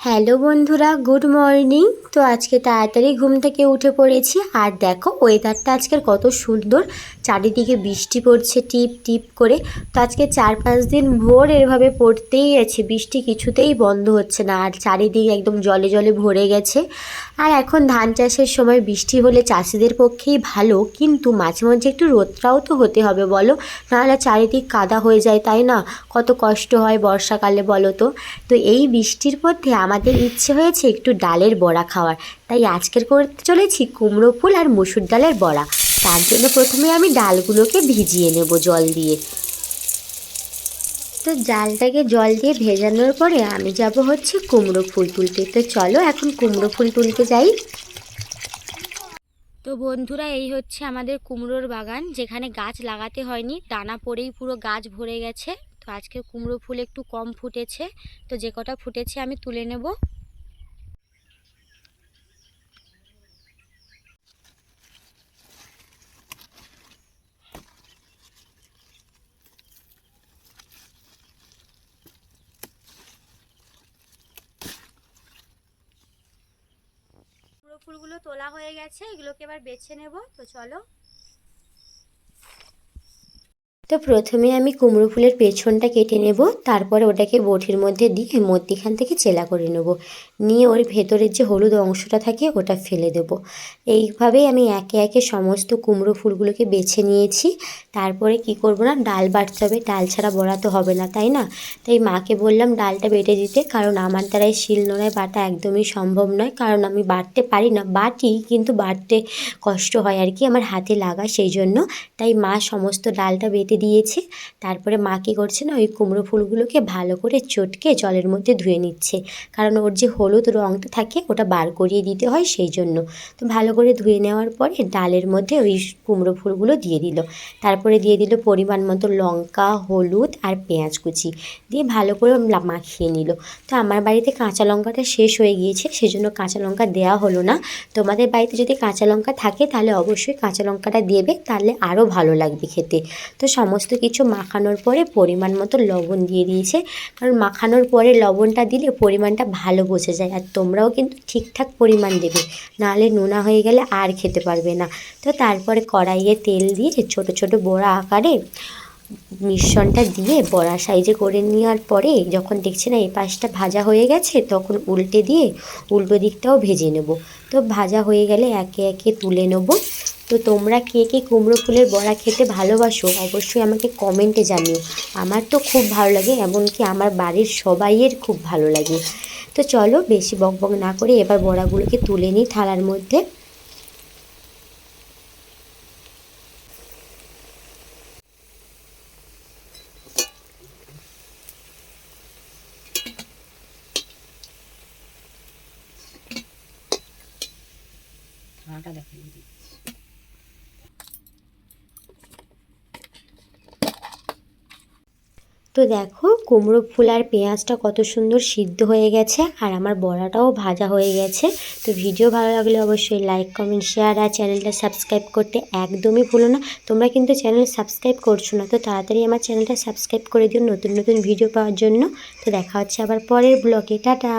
Hello বন্ধুরা, good morning. তো আজকে তাড়াতাড়ি ঘুম থেকে উঠে পড়েছি। আর দেখো, ওয়েদারটা আজকের কত সুন্দর। চারিদিকে বৃষ্টি পড়ছে টিপ টিপ করে। তো আজকে চার পাঁচ দিন ভোর এভাবে পড়তেই আছে। বৃষ্টি কিছুতেই বন্ধ হচ্ছে না। আর চারিদিকে একদম জলে জলে ভরে গেছে। আর এখন ধান চাষের সময় বৃষ্টি হলে চাষিদের পক্ষেই ভালো। কিন্তু মাঝে মাঝে একটু রোদটাও তো হতে হবে, বলো? নাহলে চারিদিক কাদা হয়ে যায়, তাই না? কত কষ্ট হয় বর্ষাকালে, বলো তো। তো এই বৃষ্টির মধ্যে আমাদের ইচ্ছে হয়েছে একটু ডালের বড়া খাওয়ার। তাই আজকের করতে চলেছি কুমড়ো ফুল আর মসুর ডালের বড়া। তার জন্য প্রথমে আমি ডালগুলোকে ভিজিয়ে নেব জল দিয়ে। তো জালটাকে জল দিয়ে ভেজানোর পরে আমি যাব হচ্ছে কুমড়ো ফুল তুলতে। তো চলো এখন কুমড়ো ফুল তুলতে যাই। তো বন্ধুরা, এই হচ্ছে আমাদের কুমড়োর বাগান। যেখানে গাছ লাগাতে হয়নি, টানা পড়েই পুরো গাছ ভরে গেছে। তো আজকে কুমড়ো ফুল একটু কম ফুটেছে। তো যে কটা ফুটেছে আমি তুলে নেব। ফুলগুলো তোলা হয়ে গেছে, এগুলোকে এবার বেছে নেব। তো চলো। তো প্রথমে আমি কুমড়ো ফুলের পেছনটা কেটে নেব, তারপরে ওটাকে বটির মধ্যে দিয়ে মধ্যিখান থেকে চেলা করে নেব। নিয়ে ওর ভেতরের যে হলুদ অংশটা থাকে ওটা ফেলে দেব। এইভাবেই আমি একে একে সমস্ত কুমড়ো ফুলগুলোকে বেছে নিয়েছি। তারপরে কি করব না, ডাল বাটতে হবে। ডাল ছাড়া বড়া তো হবে না, তাই না? তাই মাকে বললাম ডালটা বেটে দিতে, কারণ আমার দ্বারাই শিল নোড়ায় বাটা একদমই সম্ভব নয়। কারণ আমি বাটতে পারি না, বাটি কিন্তু বাটতে কষ্ট হয় আর কি, আমার হাতে লাগা সেই জন্য। তাই মা সমস্ত ডালটা বেটে দিয়েছে। তারপরে মা কী করছে না, ওই কুমড়ো ফুলগুলোকে ভালো করে চটকে জলের মধ্যে ধুয়ে নিচ্ছে। কারণ ওর যে হলুদ রঙটা থাকে, ওটা বার করিয়ে দিতে হয় সেই জন্য। তো ভালো করে ধুয়ে নেওয়ার পরে ডালের মধ্যে ওই কুমড়ো ফুলগুলো দিয়ে দিল। তারপরে দিয়ে দিল পরিমাণ মতো লঙ্কা, হলুদ আর পেঁয়াজ কুচি। দিয়ে ভালো করে মাখিয়ে নিল। তো আমার বাড়িতে কাঁচা লঙ্কাটা শেষ হয়ে গিয়েছে, সেজন্য কাঁচা লঙ্কা দেওয়া হলো না। তোমাদের বাড়িতে যদি কাঁচা লঙ্কা থাকে, তাহলে অবশ্যই কাঁচা লঙ্কাটা দেবে, তাহলে আরও ভালো লাগবে খেতে। তো সমস্ত কিছু মাখানোর পরে পরিমাণ মতো লবণ দিয়ে দিয়েছে। কারণ মাখানোর পরে লবণটা দিলে পরিমাণটা ভালো বোঝা যায় আর তোমরাও কিন্তু ঠিকঠাক পরিমাণ দেবে। নাহলে নোনা হয়ে গেলে আর খেতে পারবে না। তো তারপরে কড়াইয়ে তেল দিয়ে ছোট ছোট বড়া আকারে মিশ্রণটা দিয়ে বড়া সাইজে করে নেওয়ার পরে যখন দেখছি না এই পাশটা ভাজা হয়ে গেছে, তখন উল্টে দিয়ে উল্টো দিকটাও ভেজে নেব। তো ভাজা হয়ে গেলে একে একে তুলে নেব। তো তোমরা কে কে কুমড়ো ফুলের বড়া খেতে ভালোবাসো, অবশ্যই আমাকে কমেন্টে জানিও। আমার তো খুব ভালো লাগে, এমনকি আমার বাড়ির সবাইয়ের খুব ভালো লাগে। তো চলো বেশি বকবক না করে এবার বড়াগুলোকে তুলে নিই থালার মধ্যে। দেখো। তো দেখো, কুমড়ো ফুল আর পেঁয়াজটা কত সুন্দর সিদ্ধ হয়ে গেছে আর আমার বড়াটাও ভাজা হয়ে গেছে। তো ভিডিও ভালো লাগলে অবশ্যই লাইক কমেন্ট শেয়ার আর চ্যানেলটা সাবস্ক্রাইব করতে একদমই ভুলো না। তোমরা কিন্তু চ্যানেল সাবস্ক্রাইব করছ না, তো তাড়াতাড়ি আমার চ্যানেলটা সাবস্ক্রাইব করে দিও নতুন নতুন ভিডিও পাওয়ার জন্য। তো দেখা হচ্ছে আবার পরের ব্লগে টাটা!